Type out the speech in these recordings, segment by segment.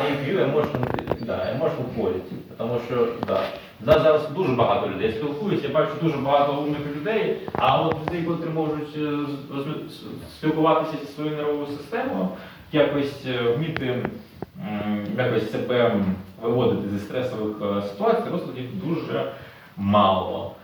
IQ emotional, quality. Тому що да, да, зараз дуже багато людей спілкуються, я бачу дуже багато умних людей, а от людей, котрі можуть е, спілкуватися зі своєю нервовою системою, якось е, вміти якось себе виводити зі стресових е, ситуацій, розкладів дуже мало.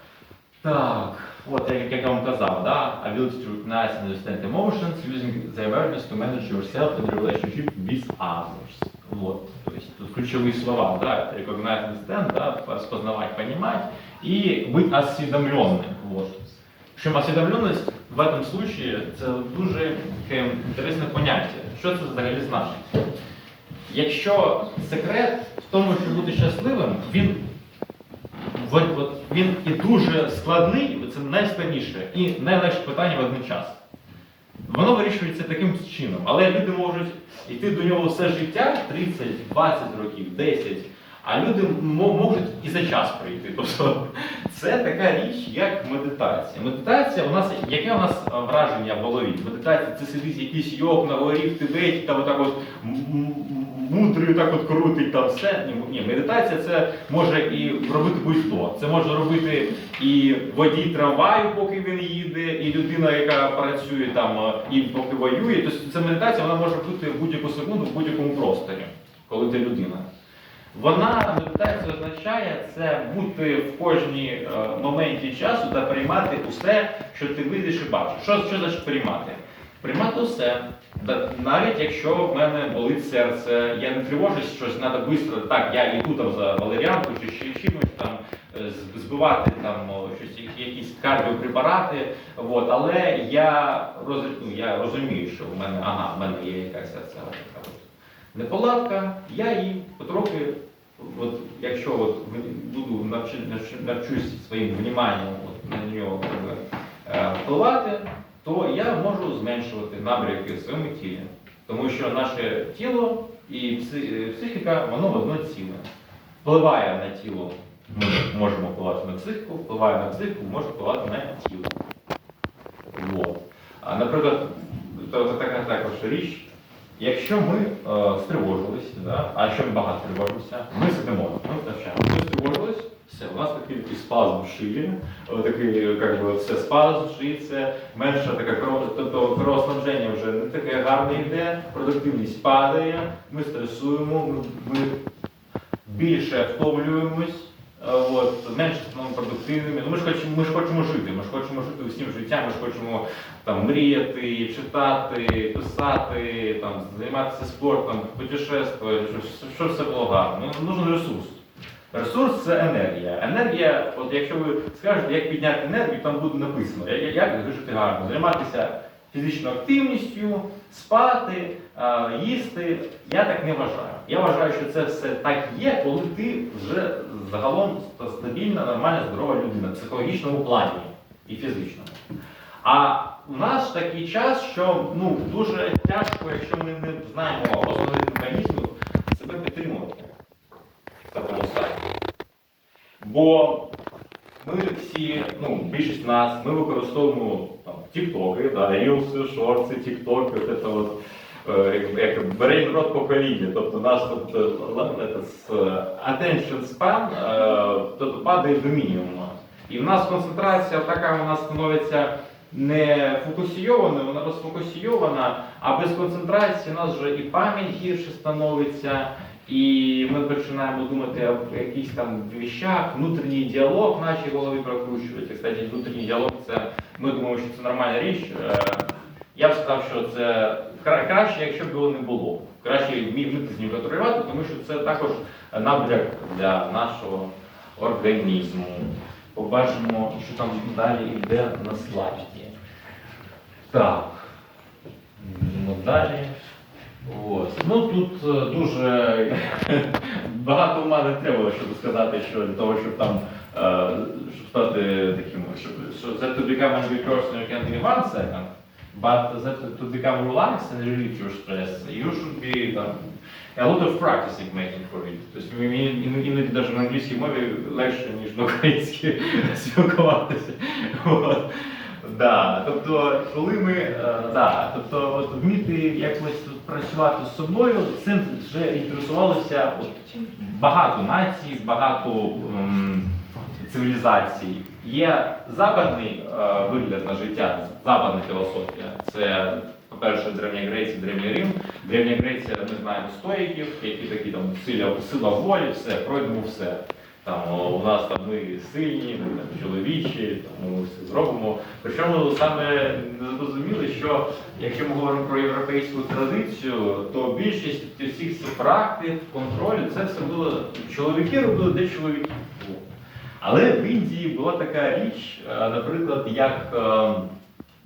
Так, от як, як я вам казав, да? ability to recognize and understand emotions using the awareness to manage yourself in relationship with others. Вот. То есть тут ключевые слова, да, это recognize, understand, да, распознавать, понимать и быть осведомленным. Вот. Причем осведомленность в этом случае це дуже таке інтересне поняття. Що це взагалі значить? Якщо секрет в тому, щоб бути щасливим, він От, от він і дуже складний, це найскладніше і найлегше питання водночас. Воно вирішується таким чином, але люди можуть йти до нього все життя, 30, 20 років, 10, а люди можуть і за час прийти. Тобто це така річ, як медитація. Медитація у нас, яке у нас враження в голові? Медитація це сидить якийсь йог на горі в Тибеті, там отак от м- м- так от крутить там все. Ні, ні, медитація це може і робити будь-хто. Це може робити і водій трамваю, поки він їде, і людина, яка працює там е, і поки воює. Тобто ця медитація вона може бути в будь-яку секунду, в будь-якому просторі, коли ти людина. Вона медитація означає це бути в кожній е, моменті часу та приймати усе, що ти видиш і бачиш. Що, що значить приймати? Приймати усе. Навіть якщо в мене болить серце, я не тривожусь, щось треба швидко, так, я йду там за валеріанку чи ще чимось там е, збивати там щось, якісь кардіопрепарати. От, але я, роз, ну, я розумію, що в мене, ага, в мене є якась от неполадка, я її потрохи, от, якщо от, буду навчи, навчусь своїм вніманням от, на нього е, впливати, то я можу зменшувати набряки в своєму тілі. Тому що наше тіло і е, психіка, воно одно ціле. Впливає на тіло, ми можемо впливати на психіку, впливає на психіку, може впливати на тіло. Вот. А, наприклад, це така також річ, якщо ми е, стривожились, да, а ми багато тривожимося, ми сидимо, ми втрачаємо. Ми стривожились, все, у нас такий, такий спазм в шиї, е, такий, як би, все спазм в шиї, це менше таке кров, тобто кровоснабження вже не таке гарне йде, продуктивність падає, ми стресуємо, ми, ми більше втомлюємось. Е, От, менше продуктивними. Ну, ми, ж хочемо, ми ж хочемо жити, ми ж хочемо жити усім життям, ми ж хочемо там, мріяти, читати, писати, там, займатися спортом, путешествувати, щоб, щоб все було гарно. Ну, нужен ресурс. Ресурс це енергія. Енергія, от якщо ви скажете, як підняти енергію, там буде написано, я- я- як жити гарно, займатися фізичною активністю, спати, їсти. Я так не вважаю. Я вважаю, що це все так є, коли ти вже загалом стабільна, нормальна, здорова людина в психологічному плані і фізичному. А у нас такий час, що ну, дуже тяжко, якщо ми не знаємо основних механізмів, себе підтримувати в такому стані. Бо ми всі, ну, більшість нас, ми використовуємо там, тіктоки, да, рілси, шорти, тіктоки, це от, е, як, як brain покоління, тобто наш тобто, это, е, attention span е, тобто, падає до мінімуму. І в нас концентрація така вона становиться не фокусійованою, вона розфокусійована, а без концентрації у нас вже і пам'ять гірше становиться, і ми починаємо думати об якихось там віщах, внутрішній діалог в нашій голові прокручується. Кстати, внутрішній діалог це ми думаємо, що це нормальна річ. Е, Я б сказав, що це краще, якщо б його не було. Краще вмі- вміти з ним контролювати, тому що це також набряк для нашого організму. Побачимо, що там далі йде на слайді. Так. Ну, далі. Ось. Ну тут е, дуже багато не треба, щоб сказати, що для того, щоб там е, щоб стати таким, щоб, що that to become a good person you can in one second, but that to become relaxed and relieve your stress, you should be там, a lot of practicing making for it. Тобто іноді навіть на англійській мові легше, ніж на українській спілкуватися. Да, тобто, коли ми, е, да, тобто, от вміти якось працювати з собою, цим вже інтересувалися от, багато націй, багато ем, цивілізацій. Є западний е, вигляд на життя, западна філософія. Це, по-перше, Древня Греція, Древній Рим. Древня Греція, ми знаємо стоїків, які такі там сила, сила волі, все, пройдемо все. Там у нас там ми сильні, ми там чоловічі, там ми все зробимо. Причому саме не зрозуміли, що якщо ми говоримо про європейську традицію, то більшість всіх цих практик, контролю, це все було чоловіки робили, де чоловіки. Але в Індії була така річ, е, наприклад, як е,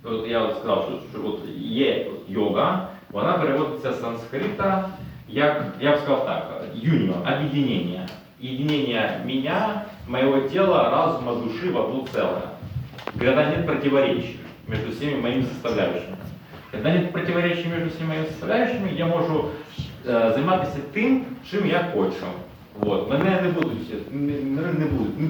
от я от сказав, що, що от є йога, вона переводиться з санскрита як, я б сказав так, юніо, об'єднання. Единение меня, моего тела, разума, души в одно целое. Когда нет противоречий между всеми моими составляющими. Когда нет противоречий между всеми моими составляющими, я можу е, займатися тим, чим я хочу. От. Мене не будуть, не, не будуть ні